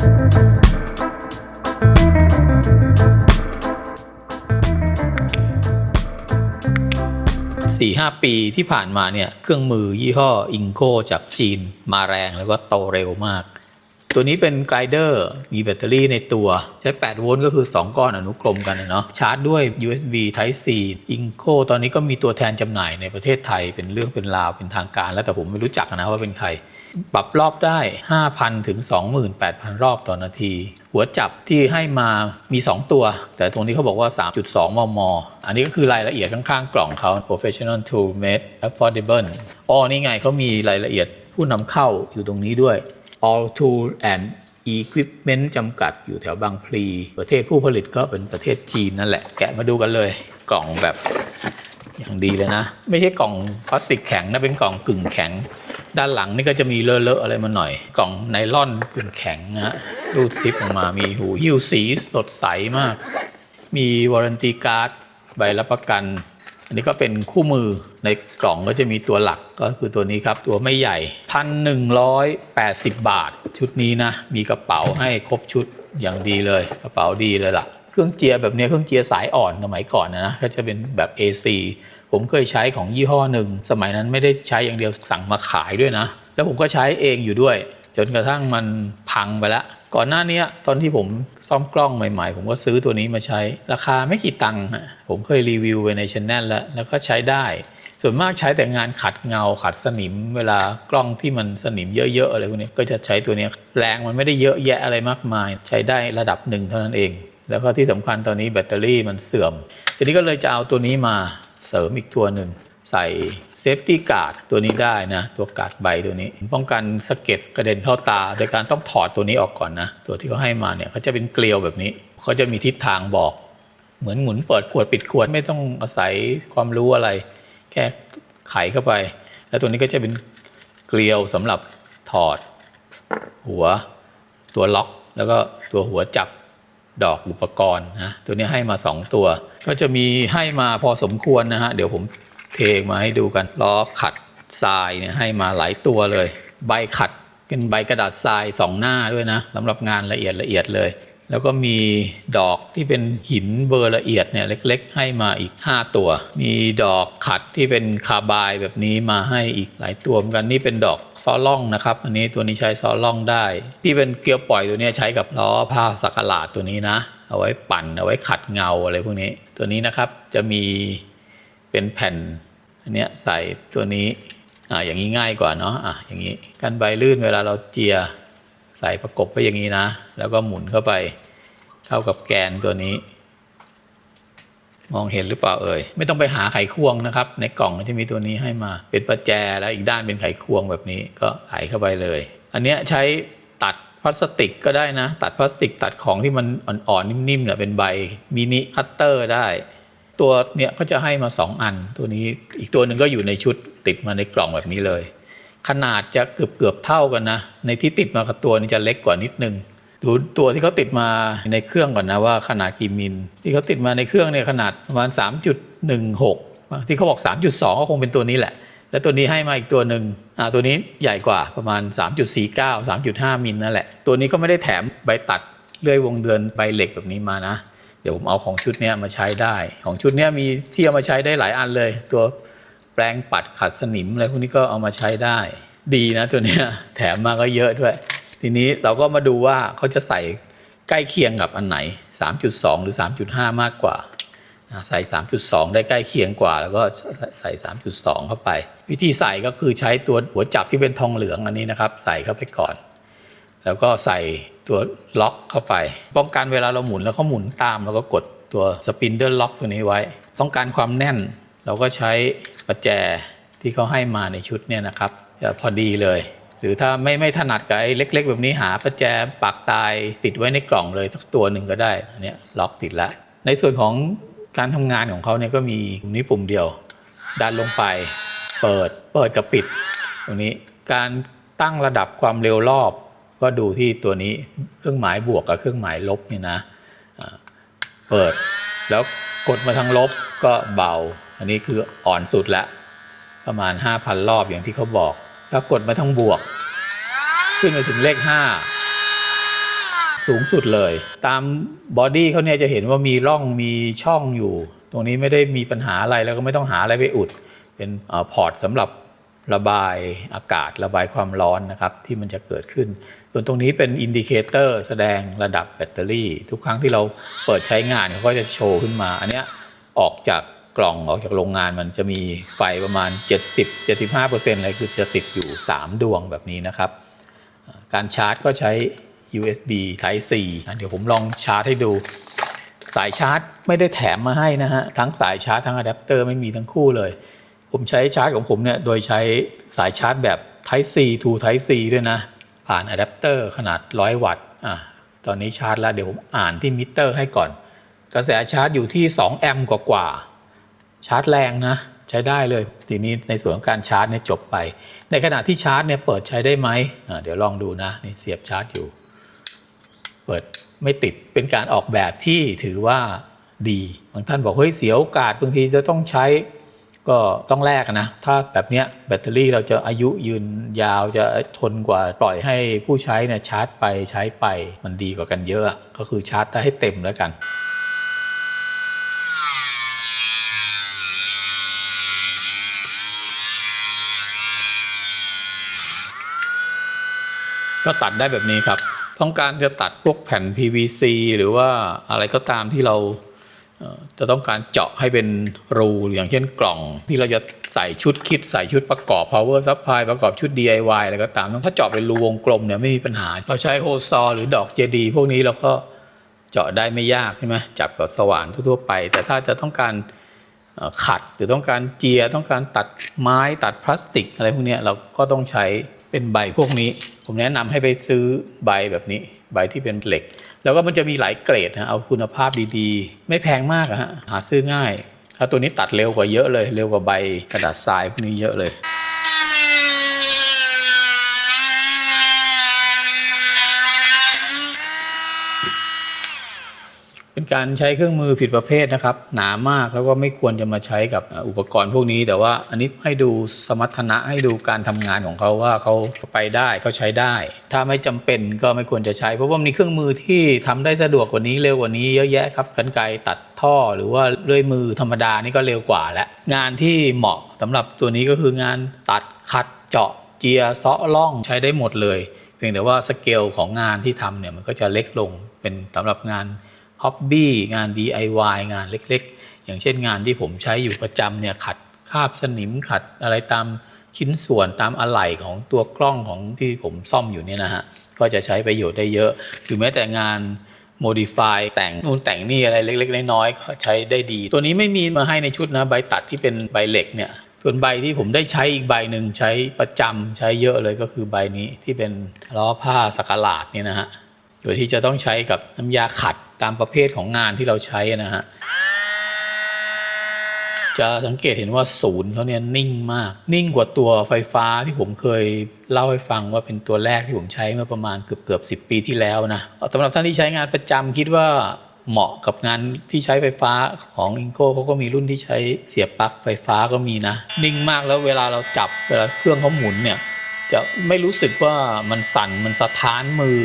สี่ห้าปีที่ผ่านมาเนี่ยเครื่องมือยี่ห้ออิงโกจากจีนมาแรงแล้วก็โตเร็วมาก ตัวนี้เป็นไกด์เดอร์มีแบตเตอรี่ในตัวใช้ 8 โวลต์ก็คือ 2 ก้อนอนุกรมกันนะเนาะชาร์จด้วย USB Type C อิงโ o ตอนนี้ก็มีตัวแทนจำหน่ายในประเทศไทยเป็นเรื่องเป็นราวเป็นทางการแล้วแต่ผมไม่รู้จักนะว่าเป็นใคร ปรับรอบได้ 5,000 ถึง 28,000 รอบต่อนาที หัวจับที่ให้มามี 2 ตัว แต่ตรงนี้เขาบอกว่า 3.2 มม อันนี้ก็คือรายละเอียดข้างๆกล่องเขา professional tool made affordable อ๋อนี่ไงเขามีรายละเอียดผู้นำเข้าอยู่ตรงนี้ด้วย all tool and equipment จำกัดอยู่แถวบางพลี ประเทศผู้ผลิตก็เป็นประเทศจีนนั่นแหละ แกะมาดูกันเลยกล่องแบบอย่างดีเลยนะ ไม่ใช่กล่องพลาสติกแข็งนะเป็นกล่องกึ่งแข็ง ด้านหลังนี่ก็จะมีเลอะๆอะไรมาหน่อย กล่องไนล่อนกึ่งแข็งนะฮะรูดซิปออกมามีหูหิ้วสีสดใสมาก มีวารันตีการ์ดใบรับประกัน อันนี้ก็เป็นคู่มือในกล่องก็จะมีตัวหลักก็คือตัวนี้ครับ ตัวไม่ใหญ่พันหนึ่งร้อยแปดสิบบาท ชุดนี้นะ มีกระเป๋าให้ครบชุดอย่างดีเลย กระเป๋าดีเลยล่ะ เครื่องเจียแบบนี้เครื่องเจียสายอ่อนสมัยก่อนนะนะก็จะเป็นแบบ AC ผมเคยใช้ของยี่ห้อหนึ่ง สมัยนั้นไม่ได้ใช้อย่างเดียวสั่งมาขายด้วยนะ แล้วผมก็ใช้เองอยู่ด้วย จนกระทั่งมันพังไปแล้วก่อนหน้านี้ตอนที่ผมซ่อมกล้องใหม่ๆ ผมก็ซื้อตัวนี้มาใช้ ราคาไม่กี่ตังค์ผมเคยรีวิวไปในช anel แล้วแล้วก็ใช้ได้ ส่วนมากใช้แต่งานขัดเงาขัดสนิม เวลากล้องที่มันสนิมเยอะๆอะไรพวกนี้ก็จะใช้ตัวนี้แรงมันไม่ได้เยอะแยะอะไรมากมาย ใช้ได้ระดับหนึ่งเท่านั้นเอง แล้วก็ที่สำคัญตอนนี้แบตเตอรี่มันเสื่อมทีนี้ก็เลยจะเอาตัวนี้มา เสริมอีกตัวหนึ่ง ใส่เซฟตี้การ์ดตัวนี้ได้นะ ตัวการ์ดใบตัวนี้ ป้องกันสะเก็ดกระเด็นเข้าตา โดยการต้องถอดตัวนี้ออกก่อนนะ ตัวที่เขาให้มาเนี่ยเขาจะเป็นเกลียวแบบนี้เขาจะมีทิศทางบอก เหมือนหมุนเปิดขวดปิดขวดไม่ต้องอาศัยความรู้อะไร แค่ไขเข้าไป แล้วตัวนี้ก็จะเป็นเกลียวสำหรับถอด หัวตัวล็อก แล้วก็ตัวหัวจับ ดอกอุปกรณ์นะตัวนี้ให้มา 2 ตัว ก็จะมีให้มาพอสมควรนะฮะเดี๋ยวผมเทมาให้ดูกันล้อขัดทรายเนี่ยให้มาหลายตัวเลย ใบขัดเป็นใบกระดาษทรายสองหน้าด้วยนะสำหรับงานละเอียดละเอียดเลย แล้วก็มีดอกที่เป็นหินเบอร์ละเอียดเนี่ยเล็ก ๆ ให้มาอีก 5 ตัว มีดอกขัดที่เป็นคาร์บายแบบนี้มาให้อีกหลายตัวเหมือนกันนี่เป็นดอกซอล่องนะครับ อันนี้ตัวนี้ใช้ซอล่องได้ ที่เป็นเกลียวปล่อยตัวนี้ใช้กับล้อผ้าสักหลาดตัวนี้นะ เอาไว้ปั่นเอาไว้ขัดเงาอะไรพวกนี้ ตัวนี้นะครับจะมีเป็นแผ่นอันเนี้ยใส่ตัวนี้อ่าอย่างนี้ง่ายกว่าเนาะอะอย่างนี้กันใบลื่นเวลาเราเจีย ใส่ประกบไว้อย่างนี้นะ แล้วก็หมุนเข้าไปเข้ากับแกนตัวนี้ มองเห็นหรือเปล่าเอ่ยไม่ต้องไปหาไขควงนะครับ ในกล่องจะมีตัวนี้ให้มาเป็นประแจแล้วอีกด้านเป็นไขควงแบบนี้ก็ไขเข้าไปเลย อันเนี้ยใช้ตัดพลาสติกก็ได้นะ ตัดพลาสติกตัดของที่มันอ่อนๆนิ่มๆเนี่ยเป็นใบมินิคัตเตอร์ได้ ตัวเนี้ยก็จะให้มา 2 อัน ตัวนี้อีกตัวหนึ่งก็อยู่ในชุดติดมาในกล่องแบบนี้เลย ขนาดจะเกือบเกือบเท่ากันนะ ในที่ติดมากับตัวนี้จะเล็กกว่านิดนึงดูตัวที่เขาติดมาในเครื่องก่อนนะว่าขนาดกี่มิล ที่เขาติดมาในเครื่องเนี่ยขนาดประมาณ 3.16 ที่เขาบอก 3.2 ก็คงเป็นตัวนี้แหละ แล้วตัวนี้ให้มาอีกตัวหนึ่งอ่าตัวนี้ใหญ่กว่าประมาณ 3.49 3.5 มิลนั่นแหละ ตัวนี้ก็ไม่ได้แถมใบตัดเลื่อยวงเดือนใบเหล็กแบบนี้มานะ เดี๋ยวผมเอาของชุดนี้มาใช้ได้ ของชุดนี้มีที่เอามาใช้ได้หลายอันเลย ตัว แปรงปัดขัดสนิมอะไรพวกนี้ก็เอามาใช้ได้ ดีนะตัวเนี้ยแถมมาก็เยอะด้วย ทีนี้เราก็มาดูว่าเขาจะใส่ใกล้เคียงกับอันไหน 3.2 หรือ 3.5 มากกว่าใส่ 3.2 ได้ใกล้เคียงกว่า แล้วก็ใส่ 3.2 เข้าไป วิธีใส่ก็คือใช้ตัวหัวจับที่เป็นทองเหลืองอันนี้นะครับ ใส่เข้าไปก่อน แล้วก็ใส่ตัวล็อกเข้าไป ป้องกันเวลาเราหมุนแล้วเขาหมุนตามเราก็กดตัวสปินเดิลล็อกตัวนี้ไว้ ต้องการความแน่น เราก็ใช้ประแจที่เขาให้มาในชุดเนี่ยนะครับจะพอดีเลย หรือถ้าไม่ไม่ถนัดกับไอ้เล็ก ๆ แบบนี้หาประแจปักตายติดไว้ในกล่องเลยทักตัวหนึ่งก็ได้อันเนี้ยล็อกติดล้วในส่วนของการทำงานของเขาเนี่ยก็มีปุ่มนี้ปุ่มเดียว ดันลงไป เปิดเปิดกับปิด ตรงนี้การตั้งระดับความเร็วรอบ ก็ดูที่ตัวนี้เครื่องหมายบวกกับเครื่องหมายลบนี่นะเปิดแล้วกดมาทางลบก็เบา อันนี้คืออ่อนสุดล้วประมาณ 5,000 รอบอย่างที่เขาบอก แล้วกดมาทางบวก ขึ้นไปถึงเลข 5 สูงสุดเลย ตามบอดี้เขาเนี่ยจะเห็นว่ามีร่องมีช่องอยู่ ตรงนี้ไม่ได้มีปัญหาอะไรแล้วก็ไม่ต้องหาอะไรไปอุด เป็นอพอร์ตสำหรับระบายอากาศระบายความร้อนนะครับ ที่มันจะเกิดขึ้น ส่วนตรงนี้เป็นอินดิเคเตอร์แสดงระดับแบตเตอรี่ ทุกครั้งที่เราเปิดใช้งานเขาก็จะโชว์ขึ้นมา อันเนี้ยออกจาก กล่องออกจากโรงงานมันจะมีไฟประมาณ 70-75%เลยคือจะติดอยู่ 3 ดวงแบบนี้นะครับ การชาร์จก็ใช้ USB Type C อะเดี๋ยวผมลองชาร์จให้ดู สายชาร์จไม่ได้แถมมาให้นะฮะ ทั้งสายชาร์จทั้งอะแดปเตอร์ไม่มีทั้งคู่เลย ผมใช้ชาร์จของผมเนี่ย โดยใช้สายชาร์จแบบ Type C to Type C ด้วยนะ ผ่านอะแดปเตอร์ขนาด 100 วัตต์อะตอนนี้ชาร์จแล้วเดี๋ยวผมอ่านที่มิเตอร์ให้ก่อน กระแสชาร์จอยู่ที่ 2 แอมป์กว่าๆ ชาร์จแรงนะใช้ได้เลยทีนี้ในส่วนของการชาร์จเนี่ยจบไป ในขณะที่ชาร์จเนี่ยเปิดใช้ได้ไหมเดี๋ยวลองดูนะนี่เสียบชาร์จอยู่ เปิดไม่ติดเป็นการออกแบบที่ถือว่าดีบางท่านบอกเฮ้ยเสียโอกาสบางทีจะต้องใช้ก็ต้องแลกนะ ถ้าแบบเนี้ยแบตเตอรี่เราจะอายุยืนยาวจะทนกว่าปล่อยให้ผู้ใช้เนี่ยชาร์จไปใช้ไปมันดีกว่ากันเยอะ ก็คือชาร์จได้ให้เต็มแล้วกัน ก็ตัดได้แบบนี้ครับ ต้องการจะตัดพวกแผ่น PVC หรือว่าอะไรก็ตามที่เราจะต้องการเจาะให้เป็นรูอย่างเช่นกล่องที่เราจะใส่ชุดคิดใส่ชุดประกอบ power supply ประกอบชุด DIY อะไรก็ตาม ถ้าเจาะเป็นรูวงกลมเนี่ยไม่มีปัญหา เราใช้โฮซอหรือดอกเจดี พวกนี้เราก็เจาะได้ไม่ยากใช่ไหมจับกับสว่านทั่วๆไป แต่ถ้าจะต้องการขัดหรือต้องการเจียต้องการตัดไม้ตัดพลาสติกอะไรพวกนี้เราก็ต้องใช้เป็นใบพวกนี้ ผมแนะนำให้ไปซื้อใบแบบนี้ ใบที่เป็นเหล็ก แล้วก็มันจะมีหลายเกรดนะเอาคุณภาพดีๆ ไม่แพงมากฮะหาซื้อง่ายถ้าตัวนี้ตัดเร็วกว่าเยอะเลย เร็วกว่าใบกระดาษทรายพวกนี้เยอะเลย เป็นการใช้เครื่องมือผิดประเภทนะครับ หนามากแล้วก็ไม่ควรจะมาใช้กับอุปกรณ์พวกนี้ แต่ว่าอันนี้ให้ดูสมรรถนะให้ดูการทำงานของเขาว่าเขาไปได้เขาใช้ได้ ถ้าไม่จำเป็นก็ไม่ควรจะใช้ เพราะว่ามีเครื่องมือที่ทำได้สะดวกกว่านี้เร็วกว่านี้เยอะแยะครับกันไกตัดท่อหรือว่าเลื่อยมือธรรมดานี่ก็เร็วกว่าแล้วงานที่เหมาะสำหรับตัวนี้ก็คืองานตัดขัดเจาะเจียเซาะล่องใช้ได้หมดเลย เพียงแต่ว่าสเกลของงานที่ทำเนี่ยมันก็จะเล็กลงเป็นสำหรับงาน ฮ็อบบี้งาน DIY งานเล็กๆ อย่างเช่นงานที่ผมใช้อยู่ประจำเนี่ยขัดคาบสนิมขัดอะไรตามชิ้นส่วนตามอะไหล่ของตัวกล้องของที่ผมซ่อมอยู่เนี่ยนะฮะ ก็จะใช้ประโยชน์ได้เยอะ หรือแม้แต่งาน modify แต่งนู่นแต่งนี่อะไรเล็ก ๆ น้อยๆก็ใช้ได้ดี ตัวนี้ไม่มีมาให้ในชุดนะใบตัดที่เป็นใบเหล็กเนี่ยส่วนใบที่ผมได้ใช้อีกใบหนึ่งใช้ประจำใช้เยอะเลยก็คือใบนี้ที่เป็นล้อผ้าสักหลาดนี่นะฮะโดยที่จะต้องใช้กับน้ำยาขัด ตามประเภทของงานที่เราใช้นะฮะจะสังเกตเห็นว่าศูนย์เขาเนี่ยนิ่งมาก นิ่งกว่าตัวไฟฟ้าที่ผมเคยเล่าให้ฟังว่าเป็นตัวแรกที่ผมใช้เมื่อประมาณเกือบเกือบสิปีที่แล้วนะสำหรับท่านที่ใช้งานประจำคิดว่าเหมาะกับงานที่ใช้ไฟฟ้าของอิงโก้เขาก็มีรุ่นที่ใช้เสียบปลั๊กไฟฟ้าก็มีนะ นิ่งมากแล้วเวลาเราจับเวลาเครื่องเขาหมุนเนี่ยจะไม่รู้สึกว่ามันสั่นมันสะท้านมือ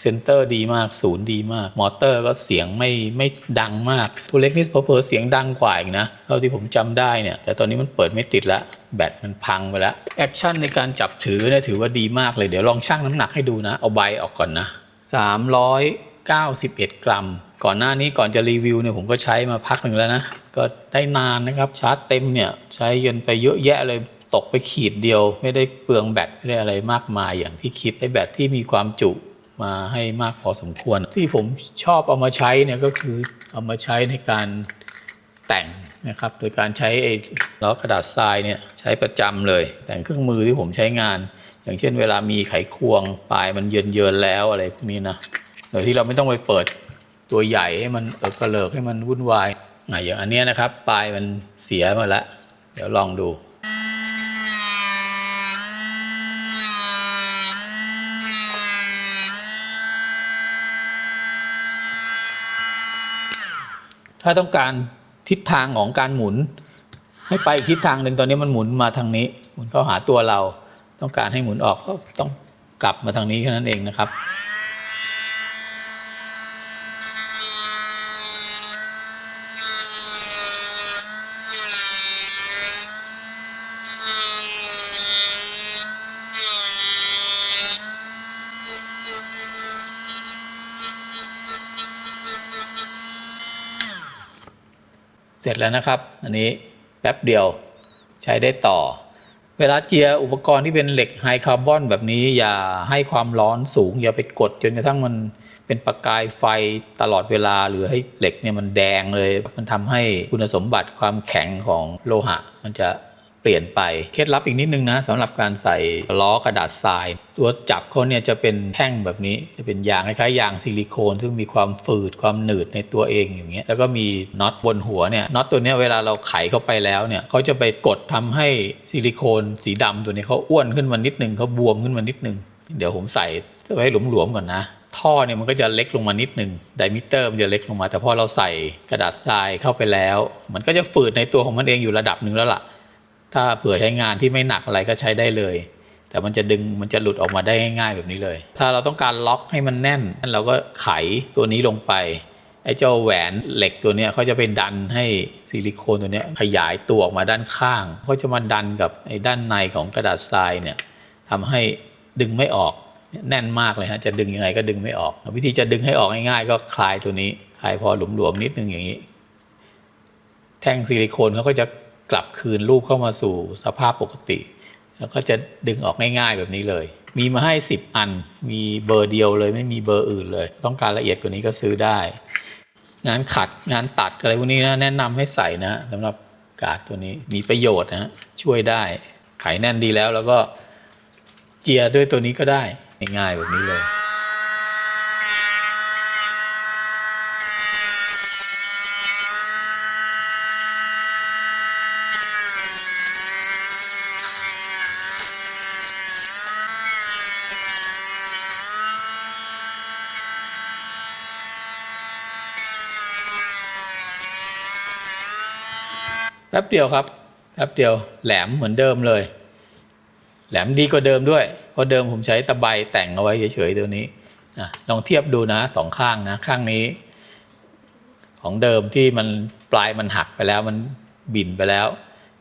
เซนเตอร์ดีมากศูนย์ดีมาก มอเตอร์ก็เสียงไม่ไม่ดังมาก ตัวเล็กนี่เผลอเสียงดังกว่าอีกนะเท่าที่ผมจำได้เนี่ย แต่ตอนนี้มันเปิดไม่ติดล้วแบตมันพังไปแล้วแอคชั่นในการจับถือเนี่ยถือว่าดีมากเลยเดี๋ยวลองชั่งน้ำหนักให้ดูนะ เอาใบออกก่อนนะ391 กรัม ก่อนหน้านี้ก่อนจะรีวิวเนี่ยผมก็ใช้มาพักหนึ่งแล้วนะ ก็ได้นานนะครับชาร์จเต็มเนี่ยใช้กันไปเยอะแยะเลยตกไปขีดเดียว ไม่ได้เปลืองแบตไม่ได้อะไรมากมายอย่างที่คิดไอ้แบตที่มีความจุ มาให้มากพอสมควร ที่ผมชอบเอามาใช้เนี่ยก็คือเอามาใช้ในการแต่งนะครับ โดยการใช้ไอ้ล้อกระดาษทรายเนี่ยใช้ประจำเลย แต่งเครื่องมือที่ผมใช้งาน อย่างเช่น เวลามีไขควงปลายมันเยินเยินๆแล้วอะไรพวกนี้นะโดยที่เราไม่ต้องไปเปิดตัวใหญ่ให้มันเออกระเลิกให้มันวุ่นวายอะอย่างอันเนี้ยนะครับ ปลายมันเสียมาแล้ว เดี๋ยวลองดู ถ้าต้องการทิศทางของการหมุน ให้ไปอีกทิศทางหนึ่งตอนนี้มันหมุนมาทางนี้หมุนเข้าหาตัวเรา ต้องการให้หมุนออกก็ต้องกลับมาทางนี้แค่นั้นเองนะครับ สร็จแล้วนะครับ อันนี้แป๊บเดียวใช้ได้ต่อ เวลาเจียอุปกรณ์ที่เป็นเหล็กไฮคาร์บอนแบบนี้อย่าให้ความร้อนสูง อย่าไปกดจนกระทั่งมันเป็นประกายไฟตลอดเวลาหรือให้เหล็กเนี่ยมันแดงเลย มันทำให้คุณสมบัติความแข็งของโลหะ มันจะ เปลี่ยนไป เคล็ดลับอีกนิดนึงนะสำหรับการใส่ล้อกระดาษทราย ตัวจับเขาเนี่ยจะเป็นแท่งแบบนี้ จะเป็นยางคล้ายๆยางซิลิโคน ซึ่งมีความฝืดความหนืดในตัวเองอย่างเงี้ยแล้วก็มีน็อตบนหัวเนี่ยน็อตตัวเนี้ยเวลาเราไขเข้าไปแล้วเนี่ยเขาจะไปกดทำให้ซิลิโคนสีดำตัวนี้เขาอ้วนขึ้นมานิดนึงเขาบวมขึ้นมานิดนึงเดี๋ยวผมใส่ไว้หลวมๆก่อนนะท่อเนี่ยมันก็จะเล็กลงมานิดหนึ่งไดมิเตอร์มันจะเล็กลงมา แต่พอเราใส่กระดาษทรายเข้าไปแล้ว มันก็จะฝืดในตัวของมันเองอยู่ระดับหนึ่งแล้วล่ะ ถ้าเผื่อใช้งานที่ไม่หนักอะไรก็ใช้ได้เลย แต่มันจะดึงมันจะหลุดออกมาได้ง่ายๆแบบนี้เลย ถ้าเราต้องการล็อกให้มันแน่นเราก็ไขตัวนี้ลงไปไอ้เจ้าแหวนเหล็กตัวนี้เขาจะไปดันให้ซิลิโคนตัวนี้ขยายตัวออกมาด้านข้างเขาจะมาดันกับไอ้ด้านในของกระดาษทรายเนี่ยทำให้ดึงไม่ออกแน่นมากเลยฮะจะดึงยังไงก็ดึงไม่ออก วิธีจะดึงให้ออกง่ายๆก็คลายตัวนี้คลายพอหลวมๆนิดนึงอย่างนี้ แท่งซิลิโคนเขาก็จะ กลับคืนลูกเข้ามาสู่สภาพปกติ แล้วก็จะดึงออกง่ายๆแบบนี้เลย มีมาให้ 10 อัน มีเบอร์เดียวเลยไม่มีเบอร์อื่นเลย ต้องการละเอียดกว่านี้ก็ซื้อได้ งานขัดงานตัดอะไรพวกนี้นะแนะนำให้ใส่นะสำหรับกาดตัวนี้มีประโยชน์นะช่วยได้ไขแน่นดีแล้วแล้วก็เจียด้วยตัวนี้ก็ได้ง่ายๆแบบนี้เลย ป๊บเดียวครับแป๊บเดียวแหลมเหมือนเดิมเลย แหลมดีกว่าเดิมด้วย เพราะเดิมผมใช้ตะไบแต่งเอาไว้เฉยๆตัวนี้นะลองเทียบดูนะสองข้างนะข้างนี้ ของเดิมที่มันปลายมันหักไปแล้วมันบินไปแล้ว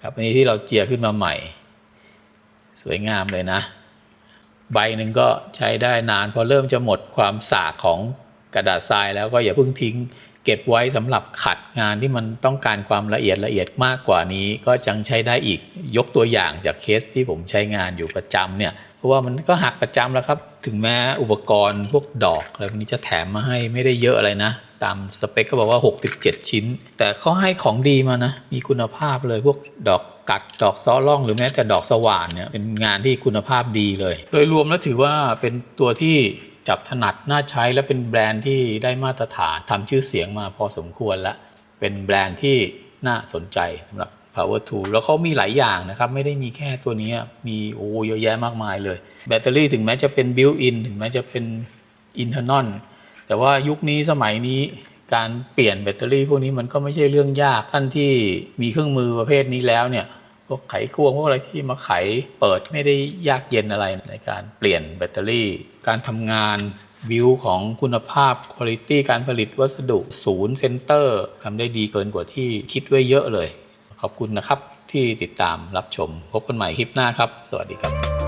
กับอันนี้ที่เราเจียขึ้นมาใหม่ สวยงามเลยนะ ใบหนึ่งก็ใช้ได้นาน พอเริ่มจะหมดความสากของกระดาษทรายแล้วก็อย่าเพิ่งทิ้ง เก็บไว้สำหรับขัดงานที่มันต้องการความละเอียดละเอียดมากกว่านี้ ก็ยังใช้ได้อีกยกตัวอย่างจากเคสที่ผมใช้งานอยู่ประจำเนี่ยเพราะว่ามันก็หักประจำแล้วครับ ถึงแม้อุปกรณ์พวกดอกอะไรพวกนี้จะแถมมาให้ไม่ได้เยอะอะไรนะ ตามสเปคก็บอกว่า 67 ชิ้น แต่เขาให้ของดีมานะ มีคุณภาพเลยพวกดอกกัดดอกซ้อล่องหรือแม้แต่ดอกสว่านเนี่ยเป็นงานที่คุณภาพดีเลย โดยรวมแล้วถือว่าเป็นตัวที่ จับถนัดน่าใช้และเป็นแบรนด์ที่ได้มาตรฐานทำชื่อเสียงมาพอสมควรแล้วเป็นแบรนด์ที่น่าสนใจสำหรับ power tool แล้วเขามีหลายอย่างนะครับ ไม่ได้มีแค่ตัวนี้มีโอ้เยอะแยะมากมายเลย แบตเตอรี่ถึงแม้จะเป็น built in ถึงแม้จะเป็น internal แต่ว่ายุคนี้สมัยนี้การเปลี่ยนแบตเตอรี่พวกนี้มันก็ไม่ใช่เรื่องยากท่านที่มีเครื่องมือประเภทนี้แล้วเนี่ย พวกไขควงพวกอะไรที่มาไขเปิดไม่ได้ยากเย็นอะไรในการเปลี่ยนแบตเตอรี่ การทำงานวิวของคุณภาพคุณภาพการผลิตวัสดุศูนย์เซ็นเตอร์ทำได้ดีเกินกว่าที่คิดไว้เยอะเลย ขอบคุณนะครับที่ติดตามรับชมพบกันใหม่คลิปหน้าครับ สวัสดีครับ